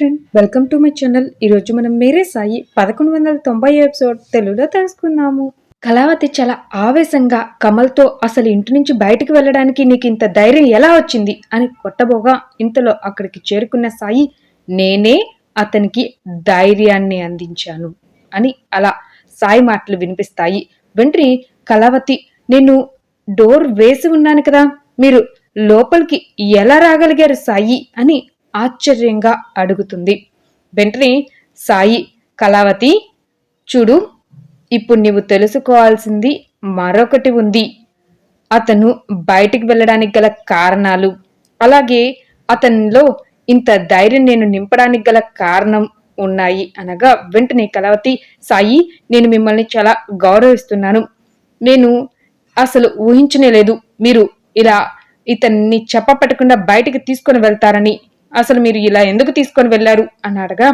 Friend welcome to my channel ఈరోజు మనం మేరే సాయి పదకొండు వందల తొంభై ఎపిసోడ్ తెలుగులో తెలుసుకుందాము. కళావతి చాలా ఆవేశంగా కమల్తో అసలు ఇంటి నుంచి బయటికి వెళ్ళడానికి నీకు ఇంత ధైర్యం ఎలా వచ్చింది అని కొట్టబోగా ఇంతలో అక్కడికి చేరుకున్న సాయి నేనే అతనికి ధైర్యాన్ని అందించాను అని అలా సాయి మాటలు వినిపిస్తాయి. వెంటనే కళావతి నేను డోర్ వేసి ఉన్నాను కదా మీరు లోపలికి ఎలా రాగలిగారు సాయి అని ఆశ్చర్యంగా అడుగుతుంది. వెంటనే సాయి కళావతి చూడు ఇప్పుడు నీవు తెలుసుకోవాల్సింది మరొకటి ఉంది. అతను బయటికి వెళ్ళడానికి గల కారణాలు. అలాగే అతనిలో ఇంత ధైర్యం నేను నింపడానికి గల కారణం ఉన్నాయి అనగా వెంటనే కళావతి సాయి నేను మిమ్మల్ని చాలా గౌరవిస్తున్నాను. నేను అసలు ఊహించనే లేదు. మీరు ఇలా ఇతన్ని చెప్పపట్టకుండా బయటికి తీసుకొని వెళ్తారని. అసలు మీరు ఇలా ఎందుకు తీసుకొని వెళ్ళారు? అని అడగా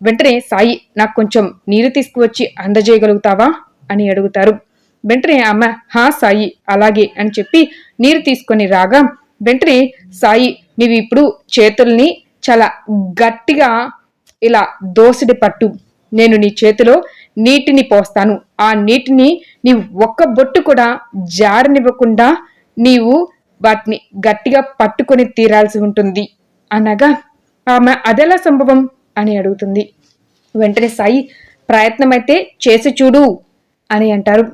వెంటనే సాయి నాకు కొంచెం నీరు తీసుకువచ్చి అందజేయగలుగుతావా? అని అడుగుతారు. వెంటనే అమ్మ హా సాయి అలాగే అని చెప్పి నీరు తీసుకొని రాగా వెంటనే సాయి నీవు ఇప్పుడు చేతుల్ని చాలా గట్టిగా ఇలా దోసిడి పట్టు. నేను నీ చేతిలో నీటిని పోస్తాను. ఆ నీటిని నీవు ఒక్క బొట్టు కూడా జారనివ్వకుండా నీవు వాటిని గట్టిగా పట్టుకొని తీరాల్సి ఉంటుంది. అనగా ఆమె అదెలా సంభవం అని అడుగుతుంది. వెంటనే సాయి ప్రయత్నమైతే చేసి చూడు అని అంటారు.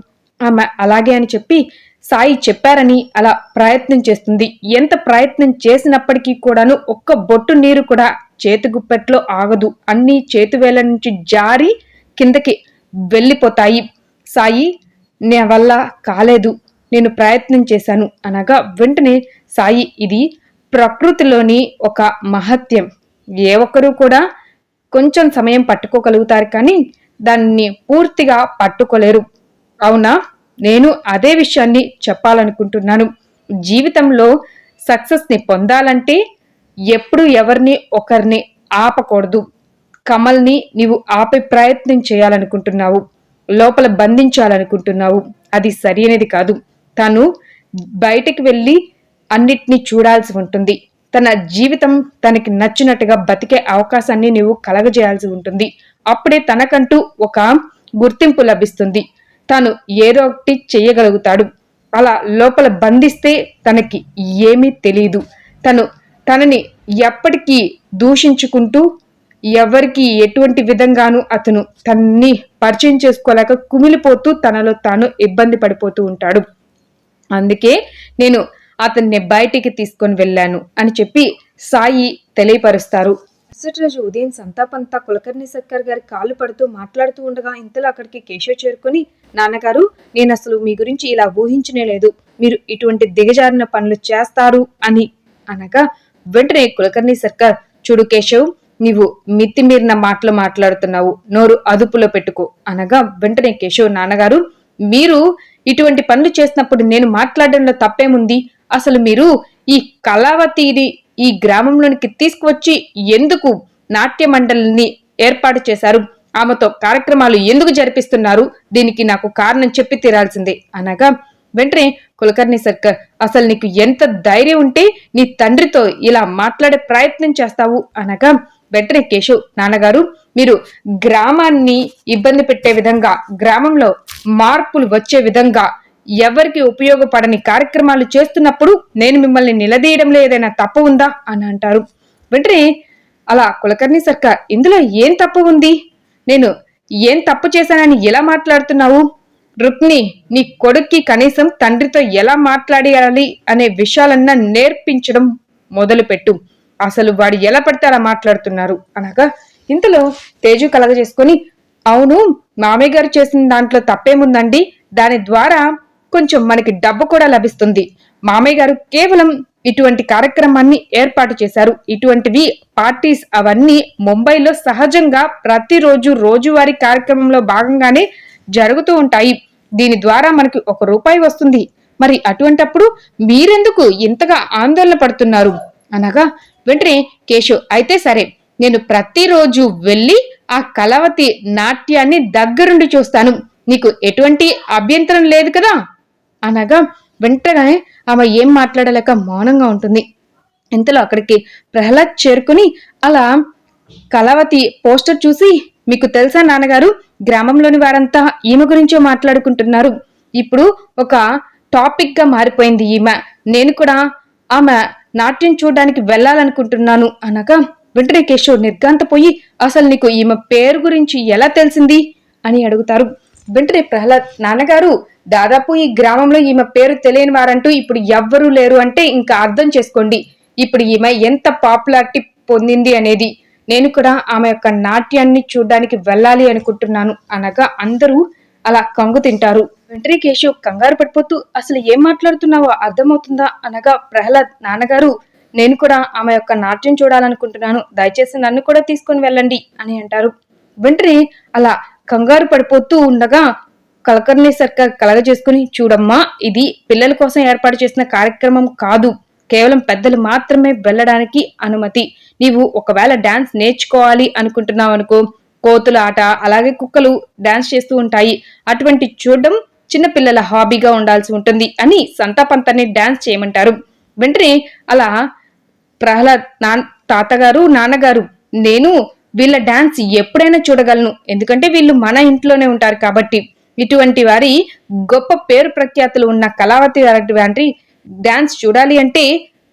ఆమె అలాగే అని చెప్పి సాయి చెప్పారని అలా ప్రయత్నం చేస్తుంది. ఎంత ప్రయత్నం చేసినప్పటికీ కూడాను ఒక్క బొట్టు నీరు కూడా చేతి గుప్పెట్లో ఆగదు. అన్ని చేతివేళ్ళ నుంచి జారి కిందకి వెళ్ళిపోతాయి. సాయి నా వల్ల కాలేదు. నేను ప్రయత్నం చేశాను అనగా వెంటనే సాయి ఇది ప్రకృతిలోని ఒక మహత్యం. ఏ ఒక్కరూ కూడా కొంచెం సమయం పట్టుకోగలుగుతారు కానీ దాన్ని పూర్తిగా పట్టుకోలేరు. అవునా? నేను అదే విషయాన్ని చెప్పాలనుకుంటున్నాను. జీవితంలో సక్సెస్ని పొందాలంటే ఎప్పుడు ఎవరిని ఒకరిని ఆపకూడదు. కమల్ని నీవు ఆపే ప్రయత్నం చేయాలనుకుంటున్నావు. లోపల బంధించాలనుకుంటున్నావు. అది సరైనది కాదు. తను బయటికి వెళ్ళి అన్నిటినీ చూడాల్సి ఉంటుంది. తన జీవితం తనకి నచ్చినట్టుగా బతికే అవకాశాన్ని నీవు కలగజేయాల్సి ఉంటుంది. అప్పుడే తనకంటూ ఒక గుర్తింపు లభిస్తుంది. తాను ఏదో ఒకటి చెయ్యగలుగుతాడు. అలా లోపల బంధిస్తే తనకి ఏమీ తెలియదు తను తనని ఎప్పటికీ దూషించుకుంటూ ఎవరికి ఎటువంటి విధంగానూ అతను తన్ని పరిచయం చేసుకోలేక కుమిలిపోతూ తనలో తాను ఇబ్బంది పడిపోతూ ఉంటాడు. అందుకే నేను అతన్ని బయటికి తీసుకొని వెళ్ళాను అని చెప్పి సాయి తెలియపరుస్తారు. మరుసటి రోజు ఉదయం సంతాపంతా కులకర్ణి సర్కార్ గారి కాళ్ళు పడుతూ మాట్లాడుతూ ఉండగా ఇంతలో అక్కడికి కేశవ్ చేరుకొని నాన్నగారు నేను అసలు మీ గురించి ఇలా ఊహించనే లేదు. మీరు ఇటువంటి దిగజారిన పనులు చేస్తారు అని అనగా వెంటనే కులకర్ణి సర్కార్ చూడు కేశవ్ నీవు మితిమీరిన మాటలు మాట్లాడుతున్నావు. నోరు అదుపులో పెట్టుకో అనగా వెంటనే కేశవ్ నాన్నగారు మీరు ఇటువంటి పనులు చేసినప్పుడు నేను మాట్లాడడంలో తప్పేముంది? అసలు మీరు ఈ కళావతిని ఈ గ్రామంలోనికి తీసుకువచ్చి ఎందుకు నాట్య మండలిని ఏర్పాటు చేశారు? ఆమెతో కార్యక్రమాలు ఎందుకు జరిపిస్తున్నారు? దీనికి నాకు కారణం చెప్పి తీరాల్సిందే. అనగా వెంటనే కులకర్ణి సర్కార్ అసలు నీకు ఎంత ధైర్యం ఉంటే నీ తండ్రితో ఇలా మాట్లాడే ప్రయత్నం చేస్తావు? అనగా వెంటనే కేశవ్ నాన్నగారు మీరు గ్రామాన్ని ఇబ్బంది పెట్టే విధంగా గ్రామంలో మార్పులు వచ్చే విధంగా ఎవరికి ఉపయోగపడని కార్యక్రమాలు చేస్తున్నప్పుడు నేను మిమ్మల్ని నిలదీయడంలో ఏదైనా తప్పు ఉందా అని అంటారు. వెంటనే అలా కులకర్ణి సర్కార్ ఇందులో ఏం తప్పు ఉంది? నేను ఏం తప్పు చేశానని ఎలా మాట్లాడుతున్నావు? రుక్ని నీ కొడుక్కి కనీసం తండ్రితో ఎలా మాట్లాడేయాలి అనే విషయాలన్నా నేర్పించడం మొదలుపెట్టు. అసలు వాడు ఎలా పడితే అలా మాట్లాడుతున్నారు? అనగా ఇంతలో తేజు కలగజేసుకొని అవును మామయ్య గారు చేసిన దాంట్లో తప్పేముందండి? దాని ద్వారా కొంచెం మనకి డబ్బు కూడా లభిస్తుంది. మామయ్య గారు కేవలం ఇటువంటి కార్యక్రమాన్ని ఏర్పాటు చేశారు. ఇటువంటివి పార్టీస్ అవన్నీ ముంబైలో సహజంగా ప్రతిరోజు రోజువారీ కార్యక్రమంలో భాగంగానే జరుగుతూ ఉంటాయి. దీని ద్వారా మనకి ఒక రూపాయి వస్తుంది. మరి అటువంటప్పుడు మీరెందుకు ఇంతగా ఆందోళన పడుతున్నారు? అనగా వెంటనే కేశవ్ అయితే సరే. నేను ప్రతిరోజు వెళ్ళి ఆ కలవతి నాట్యాన్ని దగ్గరుండి చూస్తాను. నీకు ఎటువంటి అభ్యంతరం లేదు కదా? అనగా వెంటనే ఆమె ఏం మాట్లాడలేక మౌనంగా ఉంటుంది. ఇంతలో అక్కడికి ప్రహ్లాద్ చేరుకుని అలా కళావతి పోస్టర్ చూసి మీకు తెలుసా నాన్నగారు గ్రామంలోని వారంతా ఈమె గురించే మాట్లాడుకుంటున్నారు. ఇప్పుడు ఒక టాపిక్గా మారిపోయింది ఈమె. నేను కూడా ఆమె నాట్యం చూడడానికి వెళ్ళాలనుకుంటున్నాను. అనగా వెంటనే కేశవ్ నిర్గాంతపోయి అసలు నీకు ఈమె పేరు గురించి ఎలా తెలిసింది? అని అడుగుతారు. వెంటనే ప్రహ్లాద్ నాన్నగారు దాదాపు ఈ గ్రామంలో ఈమె పేరు తెలియని వారంటూ ఇప్పుడు ఎవ్వరూ లేరు అంటే ఇంకా అర్థం చేసుకోండి. ఇప్పుడు ఈమె ఎంత పాపులారిటీ పొందింది అనేది. నేను కూడా ఆమె యొక్క నాట్యాన్ని చూడడానికి వెళ్ళాలి అనుకుంటున్నాను అనగా అందరూ అలా కంగు తింటారు. వెంటనే కేశవ్ కంగారు పడిపోతూ అసలు ఏం మాట్లాడుతున్నావో అర్థమవుతుందా? అనగా ప్రహ్లాద్ నాన్నగారు నేను కూడా ఆమె యొక్క నాట్యం చూడాలనుకుంటున్నాను. దయచేసి నన్ను కూడా తీసుకొని వెళ్ళండి అని అంటారు. వెంటనే అలా కంగారు పడిపోతూ ఉండగా కలకర్ణి సర్కార్ కలగజేసుకుని చూడమ్మా ఇది పిల్లల కోసం ఏర్పాటు చేసిన కార్యక్రమం కాదు. కేవలం పెద్దలు మాత్రమే వెళ్ళడానికి అనుమతి. నీవు ఒకవేళ డాన్స్ నేర్చుకోవాలి అనుకుంటున్నావు అనుకో కోతుల ఆట అలాగే కుక్కలు డాన్స్ చేస్తూ ఉంటాయి. అటువంటి చూడడం చిన్నపిల్లల హాబీగా ఉండాల్సి ఉంటుంది అని సంతాపంతాన్ని డాన్స్ చేయమంటారు. వెంటనే అలా ప్రహ్లాద్ నా తాతగారు నాన్నగారు నేను వీళ్ళ డాన్స్ ఎప్పుడైనా చూడగలను. ఎందుకంటే వీళ్ళు మన ఇంట్లోనే ఉంటారు కాబట్టి. ఇటువంటి వారి గొప్ప పేరు ప్రఖ్యాతులు ఉన్న కళావతి వారి డాన్స్ చూడాలి అంటే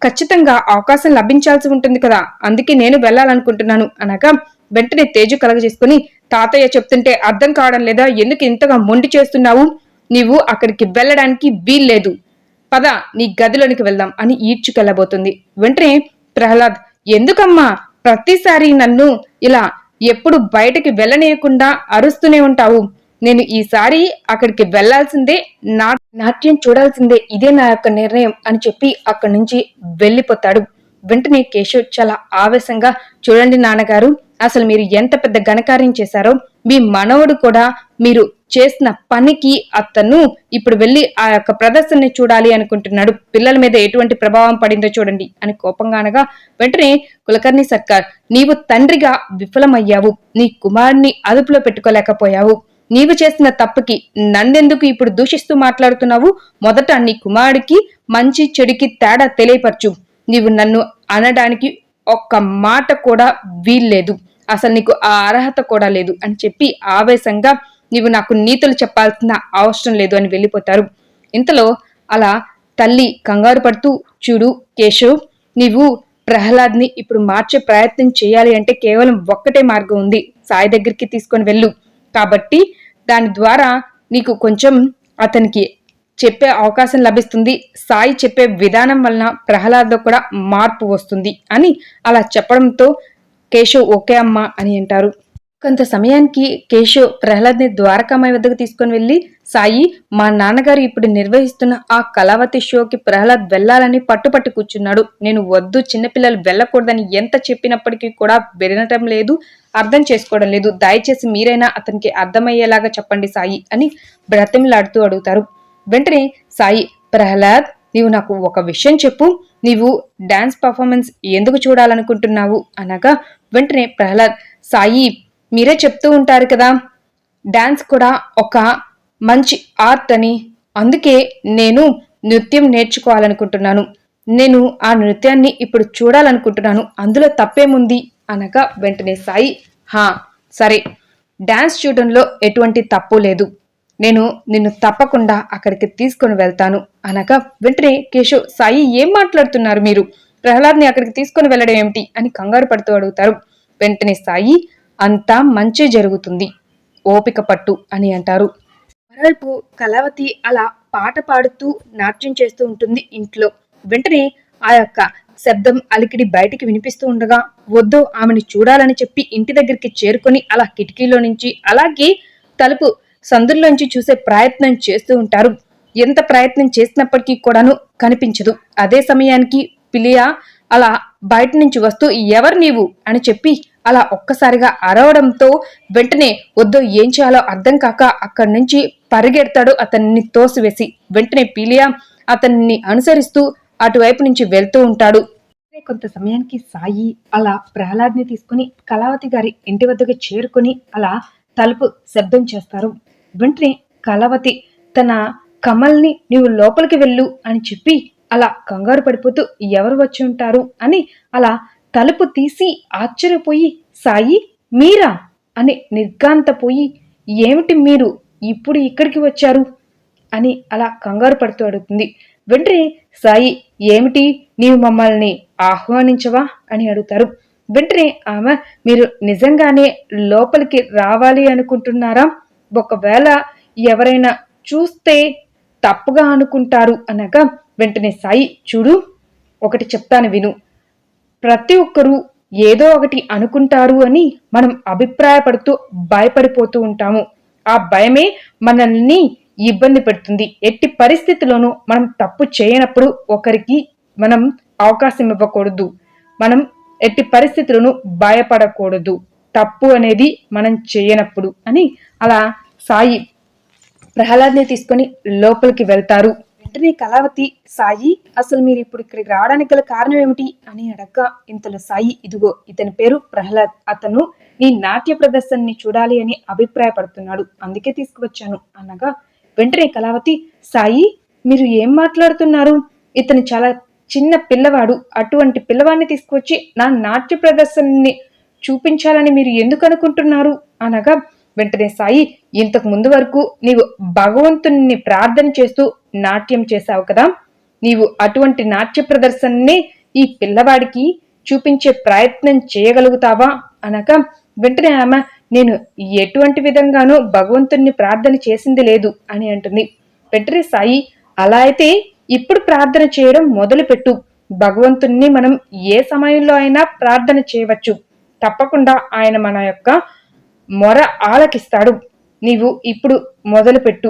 ఖచ్చితంగా అవకాశం లభించాల్సి ఉంటుంది కదా. అందుకే నేను వెళ్ళాలనుకుంటున్నాను. అనగా వెంటనే తేజు కలగజేసుకుని తాతయ్య చెప్తుంటే అర్థం కావడం లేదా? ఎందుకు ఇంతగా మొండి చేస్తున్నావు? నీవు అక్కడికి వెళ్ళడానికి వీల్లేదు. పద నీ గదిలోనికి వెళ్దాం అని ఈడ్చుకెళ్ళబోతుంది. వెంటనే ప్రహ్లాద్ ఎందుకమ్మా? ప్రతిసారి నన్ను ఇలా ఎప్పుడు బయటకి వెళ్ళనీయకుండా అరుస్తూనే ఉంటావు. నేను ఈసారి అక్కడికి వెళ్ళాల్సిందే నా నాట్యం చూడాల్సిందే ఇదే నా యొక్క నిర్ణయం అని చెప్పి అక్కడి నుంచి వెళ్ళిపోతాడు. వెంటనే కేశవ్ చాలా ఆవేశంగా చూడండి నాన్నగారు అసలు మీరు ఎంత పెద్ద ఘనకార్యం చేశారో మీ మనవడు కూడా మీరు చేసిన పనికి అతను ఇప్పుడు వెళ్ళి ఆ యొక్క ప్రదర్శనని చూడాలి అనుకుంటున్నాడు. పిల్లల మీద ఎటువంటి ప్రభావం పడిందో చూడండి అని కోపంగా అనగా వెంటనే కులకర్ణి సర్కార్ నీవు తండ్రిగా విఫలమయ్యావు. నీ కుమారుని అదుపులో పెట్టుకోలేకపోయావు. నీవు చేసిన తప్పుకి నన్నెందుకు ఇప్పుడు దూషిస్తూ మాట్లాడుతున్నావు? మొదట నీ కుమారుడికి మంచి చెడుకి తేడా తెలియపరచు. నీవు నన్ను అనడానికి ఒక్క మాట కూడా వీల్లేదు. అసలు నీకు ఆ అర్హత కూడా లేదు అని చెప్పి ఆవేశంగా నీవు నాకు నీతులు చెప్పాల్సిన అవసరం లేదు అని వెళ్ళిపోతారు. ఇంతలో అలా తల్లి కంగారు పడుతూ చూడు కేశవ్ నీవు ప్రహ్లాద్ని ఇప్పుడు మార్చే ప్రయత్నం చేయాలి అంటే కేవలం ఒక్కటే మార్గం ఉంది. సాయి దగ్గరికి తీసుకొని వెళ్ళు. కాబట్టి దాని ద్వారా నీకు కొంచెం అతనికి చెప్పే అవకాశం లభిస్తుంది. సాయి చెప్పే విధానం వలన ప్రహ్లాద్లో కూడా మార్పు వస్తుంది అని అలా చెప్పడంతో కేశవ్ ఓకే అమ్మా అని అంటారు. కొంత సమయానికి కేశవ్ ప్రహ్లాద్ని ద్వారకామాయి వద్దకు తీసుకొని వెళ్ళి సాయి మా నాన్నగారు ఇప్పుడు నిర్వహిస్తున్న ఆ కళావతి షోకి ప్రహ్లాద్ వెళ్ళాలని పట్టుపట్టు కూర్చున్నాడు. నేను వద్దు చిన్నపిల్లలు వెళ్ళకూడదని ఎంత చెప్పినప్పటికీ కూడా వినటం లేదు అర్థం చేసుకోవడం లేదు. దయచేసి మీరైనా అతనికి అర్థమయ్యేలాగా చెప్పండి సాయి అని బ్రతిమలాడుతూ అడుగుతారు. వెంటనే సాయి ప్రహ్లాద్ నీవు నాకు ఒక విషయం చెప్పు. నీవు డాన్స్ పర్ఫార్మెన్స్ ఎందుకు చూడాలనుకుంటున్నావు? అనగా వెంటనే ప్రహ్లాద్ సాయి మీరే చెప్తూ ఉంటారు కదా డ్యాన్స్ కూడా ఒక మంచి ఆర్ట్ అని. అందుకే నేను నృత్యం నేర్చుకోవాలనుకుంటున్నాను. నేను ఆ నృత్యాన్ని ఇప్పుడు చూడాలనుకుంటున్నాను. అందులో తప్పేముంది? అనగా వెంటనే సాయి హా సరే డ్యాన్స్ చూడడంలో ఎటువంటి తప్పు లేదు. నేను నిన్ను తప్పకుండా అక్కడికి తీసుకొని వెళ్తాను. అనగా వెంటనే కేశవ్ సాయి ఏం మాట్లాడుతున్నారు మీరు? ప్రహ్లాద్ని అక్కడికి తీసుకొని వెళ్ళడం ఏమిటి? అని కంగారు పడుతూ అడుగుతారు. వెంటనే సాయి అంతా మంచి జరుగుతుంది. ఓపిక పట్టు అని అంటారు. మరోవైపు కళావతి అలా పాట పాడుతూ నాట్యం చేస్తూ ఉంటుంది ఇంట్లో. వెంటనే ఆ యొక్క శబ్దం అలికిడి బయటికి వినిపిస్తూ ఉండగా వద్దు ఆమెను చూడాలని చెప్పి ఇంటి దగ్గరికి చేరుకొని అలా కిటికీలో నుంచి అలాగే తలుపు సందుల్లోంచి చూసే ప్రయత్నం చేస్తూ ఉంటారు. ఎంత ప్రయత్నం చేసినప్పటికీ కూడాను కనిపించదు. అదే సమయానికి పిలియా అలా బయట నుంచి వస్తూ ఎవరు నీవు? అని చెప్పి అలా ఒక్కసారిగా అరవడంతో వెంటనే వద్దు ఏం చేయాలో అర్థం కాక అక్కడి నుంచి పరిగెడతాడు అతన్ని తోసివేసి. వెంటనే పీలియా అతన్ని అనుసరిస్తూ అటువైపు నుంచి వెళ్తూ ఉంటాడు. కొంత సమయానికి సాయి అలా ప్రహ్లాద్ని తీసుకుని కళావతి గారి ఇంటి వద్దకు చేరుకుని అలా తలుపు శబ్దం చేస్తారు. వెంటనే కళావతి తన కమల్ని నీవు లోపలికి వెళ్ళు అని చెప్పి అలా కంగారు పడిపోతూ ఎవరు వచ్చి ఉంటారు అని అలా తలుపు తీసి ఆశ్చర్యపోయి సాయి మీరా? అని నిర్గాంతపోయి ఏమిటి మీరు ఇప్పుడు ఇక్కడికి వచ్చారు? అని అలా కంగారు పడుతూ అడుగుతుంది. వెంటనే సాయి ఏమిటి? నీవు మమ్మల్ని ఆహ్వానించవా? అని అడుగుతారు. వెంటనే ఆమె మీరు నిజంగానే లోపలికి రావాలి అనుకుంటున్నారా? ఒకవేళ ఎవరైనా చూస్తే తప్పుగా అనుకుంటారు అనగా వెంటనే సాయి చూడు ఒకటి చెప్తాను విను. ప్రతి ఒక్కరూ ఏదో ఒకటి అనుకుంటారు అని మనం అభిప్రాయపడుతూ భయపడిపోతూ ఉంటాము. ఆ భయమే మనల్ని ఇబ్బంది పెడుతుంది. ఎట్టి పరిస్థితిలోనూ మనం తప్పు చేయనప్పుడు ఒకరికి మనం అవకాశం ఇవ్వకూడదు. మనం ఎట్టి పరిస్థితులను భయపడకూడదు. తప్పు అనేది మనం చేయనప్పుడు అని అలా సాయి ప్రహ్లాద్ని తీసుకొని లోపలికి వెళ్తారు. వెంటనే కళావతి సాయి అసలు మీరు ఇప్పుడు ఇక్కడికి రావడానికి గల కారణం ఏమిటి అని అడగ ఇంతలో సాయి ఇదిగో ఇతని పేరు ప్రహ్లాద్. అతను నీ నాట్య ప్రదర్శనని చూడాలి అని అభిప్రాయపడుతున్నాడు. అందుకే తీసుకువచ్చాను అనగా వెంటనే కళావతి సాయి మీరు ఏం మాట్లాడుతున్నారు? ఇతను చాలా చిన్న పిల్లవాడు. అటువంటి పిల్లవాడిని తీసుకువచ్చి నా నాట్య ప్రదర్శనని చూపించాలని మీరు ఎందుకు అనుకుంటున్నారు? అనగా వెంటనే సాయి ఇంతకు ముందు వరకు నీవు భగవంతుని ప్రార్థన చేస్తూ నాట్యం చేశావు కదా? నీవు అటువంటి నాట్య ప్రదర్శనని ఈ పిల్లవాడికి చూపించే ప్రయత్నం చేయగలుగుతావా? అనగా వెంటనే ఆమె నేను ఎటువంటి విధంగానూ భగవంతుణ్ణి ప్రార్థన చేసింది లేదు అని అంటుంది. వెంటనే సాయి అలా అయితే ఇప్పుడు ప్రార్థన చేయడం మొదలుపెట్టు. భగవంతుణ్ణి మనం ఏ సమయంలో అయినా ప్రార్థన చేయవచ్చు. తప్పకుండా ఆయన మన యొక్క మొర ఆలకిస్తాడు. నీవు ఇప్పుడు మొదలుపెట్టు.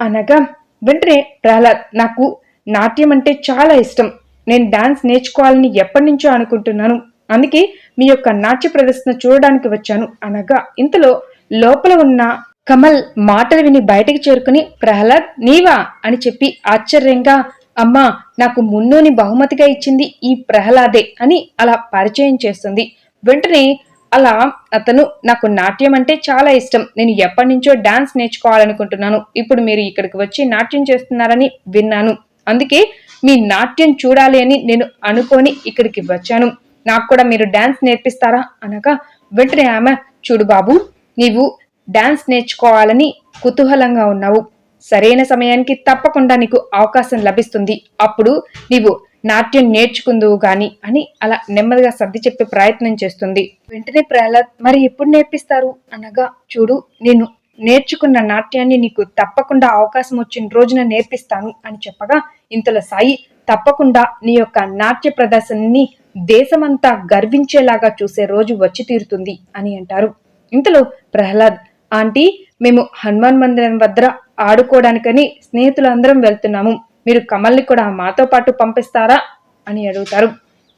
అనగా వెంటనే ప్రహ్లాద్ నాకు నాట్యం అంటే చాలా ఇష్టం. నేను డాన్స్ నేర్చుకోవాలని ఎప్పటి నుంచో అనుకుంటున్నాను. అందుకే మీ యొక్క నాట్య ప్రదర్శన చూడడానికి వచ్చాను. అనగా ఇంతలో లోపల ఉన్న కమల్ మాటలు విని బయటకు చేరుకుని ప్రహ్లాద్ నీవా? అని చెప్పి ఆశ్చర్యంగా అమ్మా నాకు మున్నోని బహుమతిగా ఇచ్చింది ఈ ప్రహ్లాదే అని అలా పరిచయం చేస్తుంది. వెంటనే అలా అతను నాకు నాట్యం అంటే చాలా ఇష్టం. నేను ఎప్పటి నుంచో డాన్స్ నేర్చుకోవాలనుకుంటున్నాను. ఇప్పుడు మీరు ఇక్కడికి వచ్చి నాట్యం చేస్తున్నారని విన్నాను. అందుకే మీ నాట్యం చూడాలి అని నేను అనుకొని ఇక్కడికి వచ్చాను. నాకు కూడా మీరు డాన్స్ నేర్పిస్తారా అనగా వెంటనే ఆమె చూడు బాబు నీవు డాన్స్ నేర్చుకోవాలని కుతూహలంగా ఉన్నావు. సరైన సమయానికి తప్పకుండా నీకు అవకాశం లభిస్తుంది. అప్పుడు నీవు నాట్యం నేర్చుకుందువు గాని అని అలా నెమ్మదిగా సర్ది చెప్పే ప్రయత్నం చేస్తుంది. వెంటనే ప్రహ్లాద్ మరి ఎప్పుడు నేర్పిస్తారు? అనగా చూడు నేను నేర్చుకున్న నాట్యాన్ని నీకు తప్పకుండా అవకాశం వచ్చిన రోజున నేర్పిస్తాను అని చెప్పగా ఇంతలో సాయి తప్పకుండా నీ యొక్క నాట్య ప్రదర్శనని దేశమంతా గర్వించేలాగా చూసే రోజు వచ్చి తీరుతుంది అని అంటారు. ఇంతలో ప్రహ్లాద్ ఆంటీ మేము హనుమాన్ మందిరం వద్ద ఆడుకోవడానికని స్నేహితులందరం వెళ్తున్నాము. మీరు కమల్ని కూడా మాతో పాటు పంపిస్తారా అని అడుగుతారు.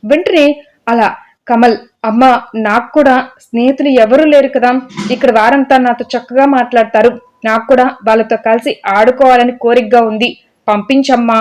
వెంటనే అలా కమల్ అమ్మ నాకు కూడా స్నేహితులు ఎవరూ లేరు కదా ఇక్కడ వారంతా నాతో చక్కగా మాట్లాడతారు. నాకు కూడా వాళ్ళతో కలిసి ఆడుకోవాలని కోరికగా ఉంది. పంపించమ్మా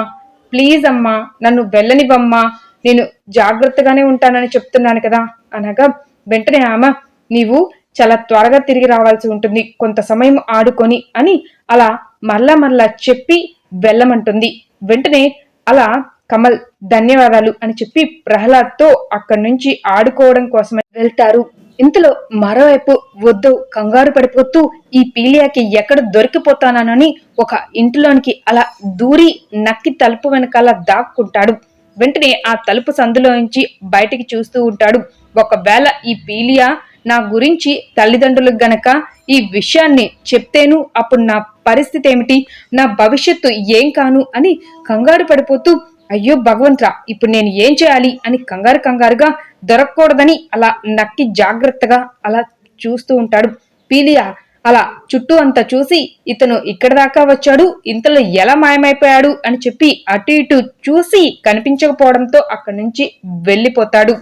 ప్లీజ్ అమ్మా నన్ను వెళ్ళనివ్వమ్మా నేను జాగ్రత్తగానే ఉంటానని చెప్తున్నాను కదా అనగా వెంటనే ఆమె నీవు చాలా త్వరగా తిరిగి రావాల్సి ఉంటుంది కొంత సమయం ఆడుకొని అని అలా మళ్ళా మళ్ళా చెప్పి వెళ్ళమంటుంది. వెంటనే అలా కమల్ ధన్యవాదాలు అని చెప్పి ప్రహ్లాద్తో అక్కడి నుంచి ఆడుకోవడం కోసమే వెళ్తారు. ఇంతలో మరోవైపు వద్దు కంగారు పడిపోతూ ఈ పీలియాకి ఎక్కడ దొరికిపోతానని ఒక ఇంటిలోనికి అలా దూరి నక్కి తలుపు వెనకాల దాక్కుంటాడు. వెంటనే ఆ తలుపు సందులోంచి బయటికి చూస్తూ ఉంటాడు. ఒకవేళ ఈ పీలియా నా గురించి తల్లిదండ్రులకు గనక ఈ విషయాన్ని చెప్తేను అప్పుడు నా పరిస్థితి ఏమిటి? నా భవిష్యత్తు ఏం కాను? అని కంగారు పడిపోతూ అయ్యో భగవంత్రా ఇప్పుడు నేను ఏం చేయాలి? అని కంగారు కంగారుగా దొరకకూడదని అలా నక్కి జాగ్రత్తగా అలా చూస్తూ ఉంటాడు. పీలియా అలా చుట్టూ అంతా చూసి ఇతను ఇక్కడ దాకా వచ్చాడు ఇంతలో ఎలా మాయమైపోయాడు? అని చెప్పి అటు ఇటు చూసి కనిపించకపోవడంతో అక్కడి నుంచి వెళ్ళిపోతాడు.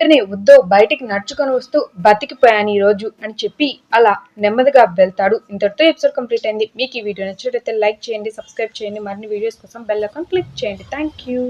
వెంటనే ఉద్దో బయటికి నడుచుకొని వస్తూ బతికిపోయాను ఈ రోజు అని చెప్పి అలా నెమ్మదిగా వెళ్తాడు. ఇంతటితో ఎపిసోడ్ కంప్లీట్ అయింది. మీకు ఈ వీడియో నచ్చినట్లయితే లైక్ చేయండి సబ్స్క్రైబ్ చేయండి. మరిన్ని వీడియోస్ కోసం బెల్ ఐకాన్ క్లిక్ చేయండి. Thank you